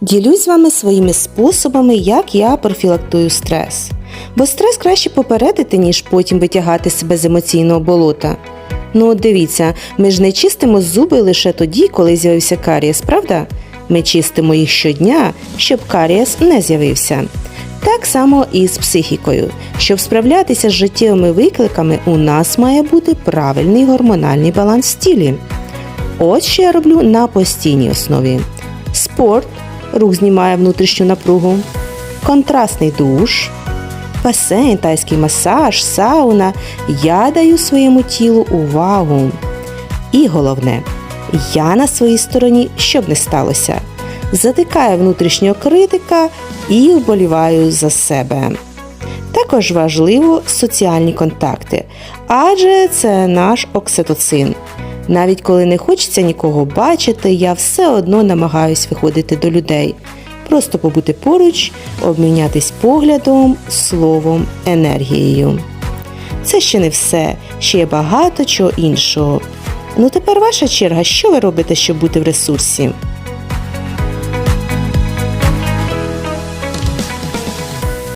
Ділюсь з вами своїми способами, як я профілактую стрес. Бо стрес краще попередити, ніж потім витягати себе з емоційного болота. Ну, от дивіться, ми ж не чистимо зуби лише тоді, коли з'явився карієс, правда? Ми чистимо їх щодня, щоб карієс не з'явився. Так само і з психікою. Щоб справлятися з життєвими викликами, у нас має бути правильний гормональний баланс в тілі. От що я роблю на постійній основі: спорт, рух знімає внутрішню напругу, контрастний душ, басейн, тайський масаж, сауна. Я даю своєму тілу увагу. І головне, я на своїй стороні, щоб не сталося. Затикаю внутрішнього критика і вболіваю за себе. Також важливо соціальні контакти, адже це наш окситоцин. Навіть коли не хочеться нікого бачити, я все одно намагаюсь виходити до людей, просто побути поруч, обмінятись поглядом, словом, енергією. Це ще не все, ще є багато чого іншого. Ну тепер ваша черга, що ви робите, щоб бути в ресурсі?